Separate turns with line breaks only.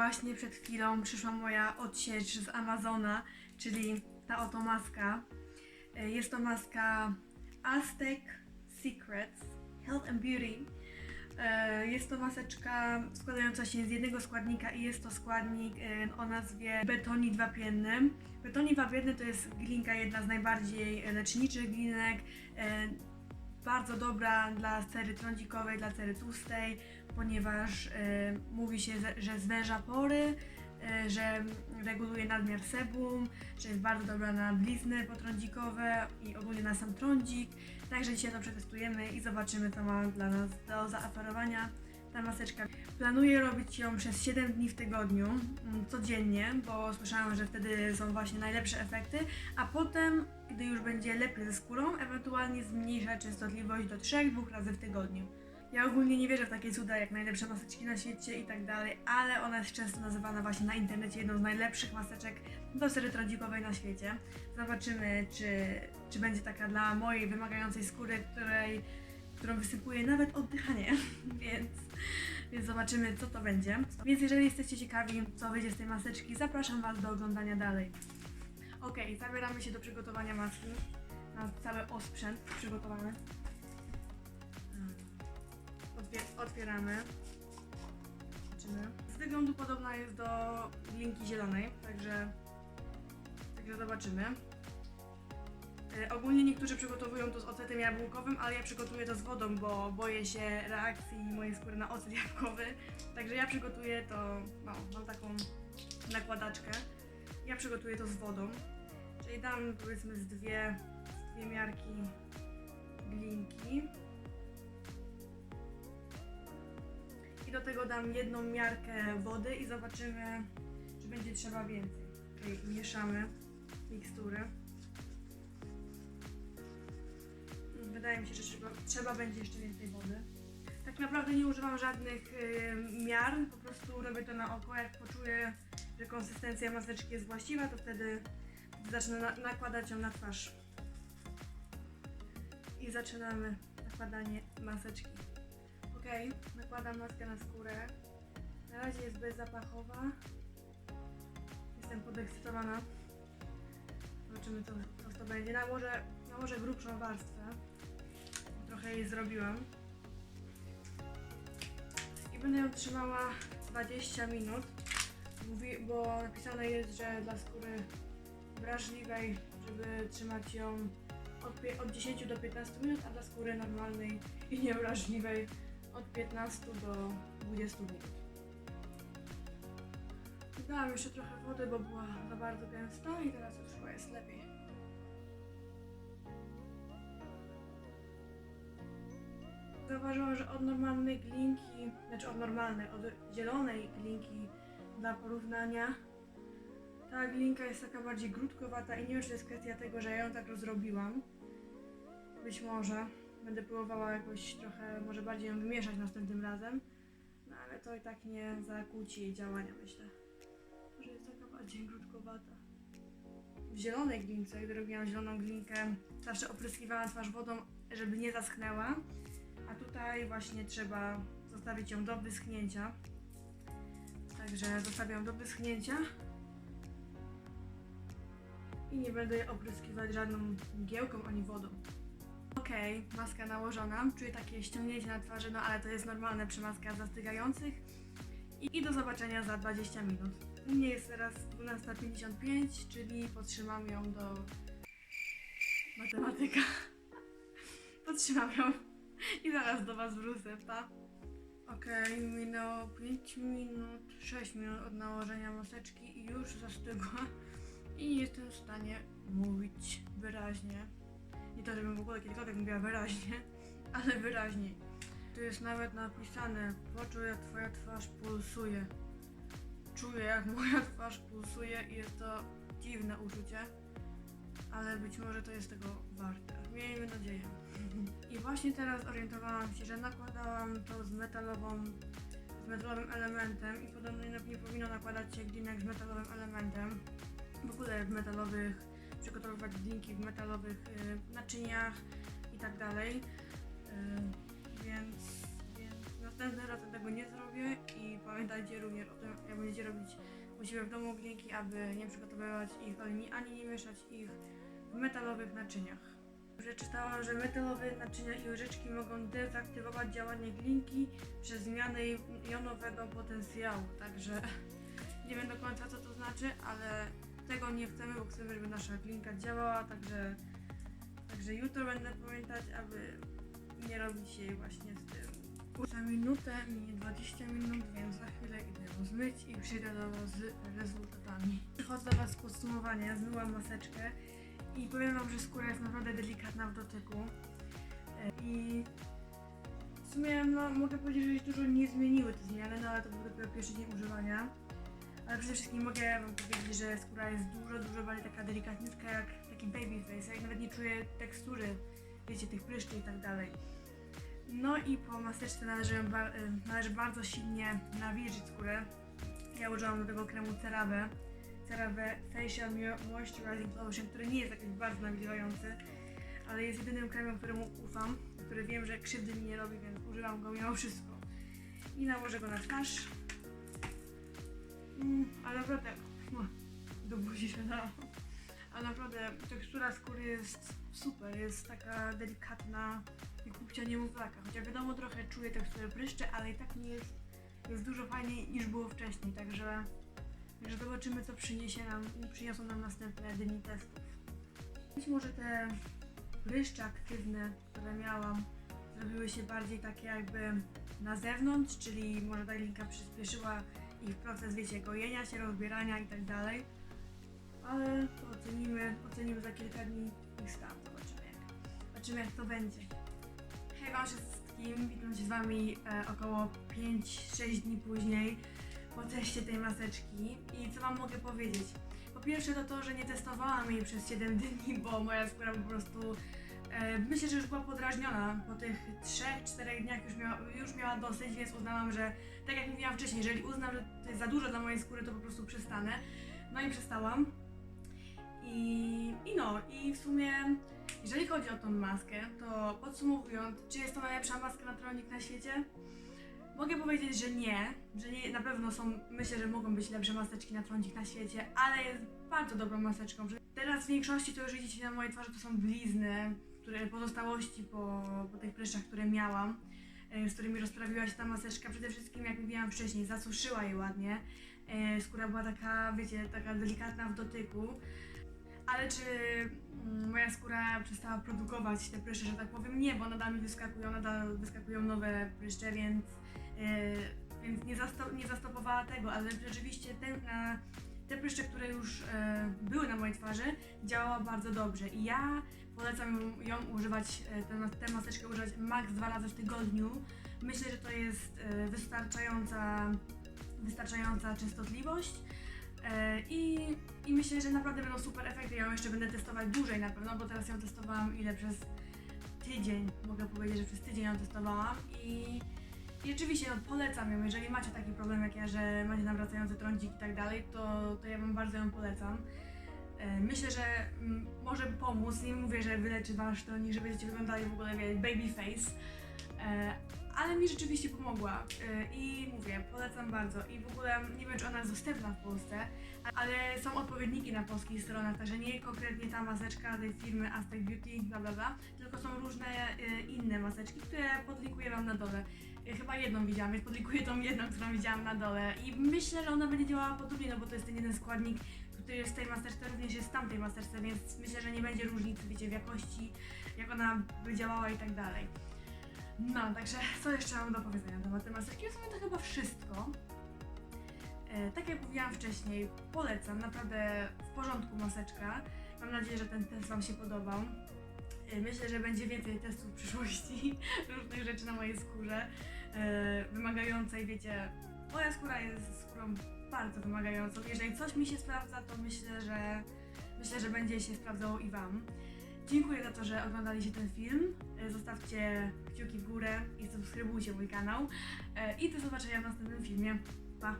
Właśnie przed chwilą przyszła moja odsiecz z Amazona, czyli ta oto maska. E, Jest to maska Aztec Secrets Health and Beauty. E, Jest to maseczka składająca się z jednego składnika i jest to składnik e, o nazwie betonit wapienny. Betonit wapienny to jest glinka jedna z najbardziej leczniczych glinek. Bardzo dobra dla cery trądzikowej, dla cery tłustej, ponieważ e, mówi się, że- zwęża pory, e, że reguluje nadmiar sebum, że jest bardzo dobra na blizny potrądzikowe i ogólnie na sam trądzik. Także dzisiaj to przetestujemy i zobaczymy, co ma dla nas do zaoferowania ta maseczka. Planuję robić ją przez 7 dni w tygodniu, mm, codziennie, bo słyszałam, że wtedy są właśnie najlepsze efekty, a potem, gdy już będzie lepiej ze skórą, ewentualnie zmniejszać częstotliwość do 3-2 razy w tygodniu. Ja ogólnie nie wierzę w takie cuda jak najlepsze maseczki na świecie i tak dalej, ale ona jest często nazywana właśnie na internecie jedną z najlepszych maseczek do sery trądzikowej na świecie. Zobaczymy, czy, czy będzie taka dla mojej wymagającej skóry, której, którą wysypuje nawet oddychanie, więc, więc zobaczymy, co to będzie. Więc jeżeli jesteście ciekawi, co wyjdzie z tej maseczki, zapraszam Was do oglądania dalej. Ok, zabieramy się do przygotowania maski. Mam cały osprzęt przygotowany. Otwier- otwieramy. Zobaczymy. Z wyglądu podobna jest do linki zielonej, także, także zobaczymy. E, ogólnie niektórzy przygotowują to z ocetem jabłkowym, ale ja przygotuję to z wodą, bo boję się reakcji mojej skóry na ocet jabłkowy. Także ja przygotuję to, no, mam taką nakładaczkę. Ja przygotuję to z wodą, czyli dam powiedzmy z dwie, z dwie miarki glinki. I do tego dam jedną miarkę wody i zobaczymy, czy będzie trzeba więcej. Okay, mieszamy mikstury. Wydaje mi się, że trzeba, trzeba będzie jeszcze więcej wody. Tak naprawdę nie używam żadnych y, miar, po prostu robię to na oko. Jak poczuję, że konsystencja maseczki jest właściwa, to wtedy zacznę na, nakładać ją na twarz. I zaczynamy nakładanie maseczki. Ok, nakładam maskę na skórę. Na razie jest bezzapachowa. Jestem podekscytowana. Zobaczymy co, co to będzie. Nałożę, nałożę grubszą warstwę. Trochę jej zrobiłam. I będę ją trzymała 20 minut. Bo napisane jest, że dla skóry wrażliwej, żeby trzymać ją od, od 10 do 15 minut, a dla skóry normalnej i niewrażliwej od 15 do 20 minut. Dodałam jeszcze trochę wody, bo była za bardzo gęsta i teraz już chyba jest lepiej. Zauważyłam, że od normalnej glinki, znaczy od normalnej, od zielonej glinki dla porównania, ta glinka jest taka bardziej grudkowata i nie wiem, czy to jest kwestia tego, że ja ją tak rozrobiła. Być może. Będę próbowała jakoś trochę, może bardziej ją wymieszać następnym razem. No ale to i tak nie zakłóci jej działania, myślę. Że jest taka bardziej grudkowata. W zielonej glince, gdy robiłam zieloną glinkę, zawsze opryskiwałam twarz wodą, żeby nie zaschnęła. A tutaj właśnie trzeba zostawić ją do wyschnięcia. Także zostawiam do wyschnięcia. I nie będę jej opryskiwać żadną mgiełką ani wodą. Okej, maska nałożona. Czuję takie ściągnięcie na twarzy, no ale to jest normalne przy maskach zastygających. I, I do zobaczenia za 20 minut. U mnie jest teraz 12.55, czyli potrzymam ją do... Matematyka. Potrzymam ją i zaraz do Was wrócę, pa. Okej, minęło 5 minut, 6 minut od nałożenia maseczki i już zastygła. I nie jestem w stanie mówić wyraźnie. Nie to, żebym w ogóle kiedykolwiek mówiła wyraźnie, ale wyraźniej. Tu jest nawet napisane, poczuj jak twoja twarz pulsuje. Czuję jak moja twarz pulsuje i jest to dziwne uczucie, ale być może to jest tego warte. Miejmy nadzieję. I właśnie teraz orientowałam się, że nakładałam to z metalową, z metalowym elementem i podobno nie, powinno nakładać się glinek z metalowym elementem. W ogóle w metalowych przygotowywać drinki w metalowych y, naczyniach i tak dalej. Y, więc, więc następnym razem tego nie zrobię i pamiętajcie również o tym, jak będziecie robić u siebie w domu glinki, aby nie przygotowywać ich ani, ani nie mieszać ich w metalowych naczyniach. Przeczytałam, że metalowe naczynia i łyżeczki mogą dezaktywować działanie glinki przez zmianę jej jonowego potencjału, także nie wiem do końca co to znaczy, ale tego nie chcemy, bo chcemy, żeby nasza glinka działała, także, także jutro będę pamiętać, aby nie robić jej właśnie z tym. Za minutę minie 20 minut, więc za chwilę idę ją zmyć i przyjdę do Was z rezultatami. Przychodzę do Was z podsumowania, zmyłam maseczkę i powiem Wam, że skóra jest naprawdę delikatna w dotyku. E, I w sumie no, mogę powiedzieć, że się dużo nie zmieniły te zmiany, no ale to był dopiero pierwszy dzień używania. Ale przede wszystkim mogę Wam powiedzieć, że skóra jest dużo, dużo bardziej taka delikatniutka jak taki baby face. Ja nawet nie czuję tekstury, wiecie, tych pryszczy i tak dalej. No i po maseczce należy, y, należy bardzo silnie nawilżyć skórę. Ja użyłam do tego kremu CeraVe. CeraVe Facial Mo- Moisturizing Lotion, który nie jest jakiś bardzo nawilżający, ale jest jedynym kremem, któremu ufam, który wiem, że krzywdy mi nie robi, więc używam go mimo wszystko. I nałożę go na twarz. Mm, ale naprawdę, no, do buzi się dało. Ale naprawdę tekstura skóry jest super, jest taka delikatna i kupcia niemowlaka. Chociaż wiadomo, trochę czuję teksturę pryszczy, ale i tak nie jest, jest dużo fajniej niż było wcześniej, także, także zobaczymy co przyniesie nam, przyniosą nam następne dni testów. Być może te pryszcze aktywne, które miałam, zrobiły się bardziej takie jakby na zewnątrz, czyli może ta linka przyspieszyła ich proces, wiecie, gojenia się, rozbierania i tak dalej. Ale to ocenimy, ocenimy za kilka dni ich stan, zobaczymy jak, zobaczymy jak to będzie. Hej wam wszystkim, witam się z wami e, około 5-6 dni później po teście tej maseczki i co wam mogę powiedzieć? Po pierwsze to to, że nie testowałam jej przez 7 dni, bo moja skóra po prostu e, myślę, że już była podrażniona. Po tych 3-4 dniach już miała, już miała dosyć, więc uznałam, że tak jak mówiłam wcześniej, jeżeli uznam, że to jest za dużo dla mojej skóry, to po prostu przestanę. No i przestałam. I, I no, i w sumie, jeżeli chodzi o tą maskę, to podsumowując, czy jest to najlepsza maska na tronik na świecie? Mogę powiedzieć, że nie, że nie, na pewno są, myślę, że mogą być lepsze maseczki na trądzik na świecie, ale jest bardzo dobrą maseczką. Teraz w większości to już widzicie na mojej twarzy, to są blizny, które pozostałości po, po tych pryszczach, które miałam, e, z którymi rozprawiła się ta maseczka. Przede wszystkim, jak mówiłam wcześniej, zasuszyła je ładnie. E, Skóra była taka, wiecie, taka delikatna w dotyku. Ale czy mm, moja skóra przestała produkować te pryszcze, że tak powiem? Nie, bo nadal mi wyskakują, nadal wyskakują nowe pryszcze, więc, e, więc nie, zasto- nie zastopowała tego, ale rzeczywiście te, na, te pryszcze, które już e, były na mojej twarzy, działała bardzo dobrze i ja polecam ją, używać, e, tę, maseczkę używać max dwa razy w tygodniu. Myślę, że to jest e, wystarczająca, wystarczająca częstotliwość. E, I, I myślę, że naprawdę będą super efekty. Ja ją jeszcze będę testować dłużej na pewno, bo teraz ją testowałam ile przez tydzień. Mogę powiedzieć, że przez tydzień ją testowałam i, i rzeczywiście no, polecam ją. Jeżeli macie taki problem jak ja, że macie nawracający trądzik i tak dalej, to, to ja wam bardzo ją polecam. E, Myślę, że mm, może pomóc. Nie mówię, że wyleczy wasz trądzik, że będziecie wyglądali w ogóle jak baby face. Ale mi rzeczywiście pomogła e, i mówię, polecam bardzo. I w ogóle nie wiem, czy ona jest dostępna w Polsce, ale są odpowiedniki na polskich stronach, także nie konkretnie ta maseczka tej firmy Aztec Beauty, bla bla bla, tylko są różne e, inne maseczki, które podlinkuję Wam na dole. Chyba jedną widziałam, więc podlinkuję tą jedną, którą widziałam na dole i myślę, że ona będzie działała podobnie, no bo to jest ten jeden składnik, który jest w tej maseczce, również jest w tamtej maseczce, więc myślę, że nie będzie różnicy, wiecie, w jakości, jak ona by działała i tak dalej. No, także co jeszcze mam do powiedzenia na temat maseczki? W sumie to chyba wszystko. E, tak jak mówiłam wcześniej, polecam, naprawdę w porządku maseczka. Mam nadzieję, że ten test Wam się podobał. E, myślę, że będzie więcej testów w przyszłości, różnych rzeczy na mojej skórze, e, wymagającej, wiecie, moja skóra jest skórą bardzo wymagającą. Jeżeli coś mi się sprawdza, to myślę, że myślę, że będzie się sprawdzało i Wam. Dziękuję za to, że oglądaliście ten film. E, Zostawcie kciuki w górę i subskrybujcie mój kanał. E, I do zobaczenia w następnym filmie. Pa!